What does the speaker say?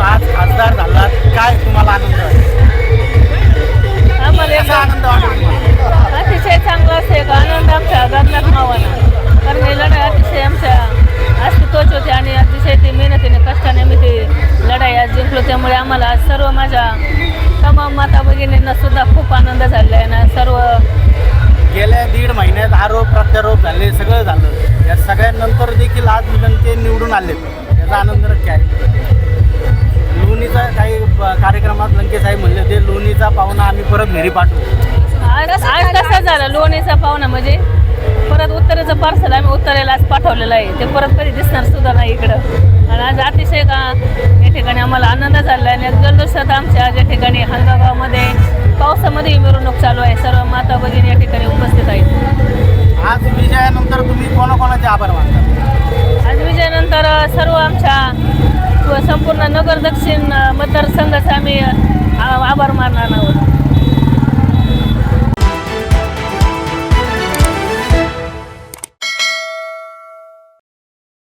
आमदार झाला. काय तुम्हाला आनंद आहे? कसा आनंद वाटतो? अतिशय चांगला एक आनंद आमच्या गगनात मावाना कारण ही लढाई अतिशय आमच्या अस्तित्वाची होती आणि अतिशय ती मेहनतीने कष्टाने आम्ही ती लढाई आज जिंकलो. त्यामुळे आम्हाला आज सर्व माझ्या तमाम माता भगिनींना सुद्धा खूप आनंद झालेला आहे ना. सर्व गेल्या दीड महिन्यात आरोप प्रत्यारोप झाले सगळं झालं. या सगळ्यांनंतर देखील आज लंके निवडून आले याचा आनंद नक्की आहे लोणीचा काही कार्यक्रमात लंके साहेब म्हणले होते लोणीचा पाहुणा आम्ही परत घरी पाठवू. आज आज कसं झालं? लोणीचा पाहुणा म्हणजे परत उत्तरेचं पार्सल आम्ही उत्तरेला आज पाठवलेलं आहे. ते परत कधी दिसणार सुद्धा नाही इकडं. आणि आज अतिशय का या ठिकाणी आम्हाला आनंद झाला आहे आणि जल्लोषात आमच्या या ठिकाणी हंगागावमध्ये पावसामध्ये मिरवणूक चालू आहे. सर्व माता भगिनी या ठिकाणी उपस्थित आहेत. आज विजयानंतर तुम्ही कोणाकोणाचे आभार मानता? नगर दक्षिण मतदारसंघाचा आम्ही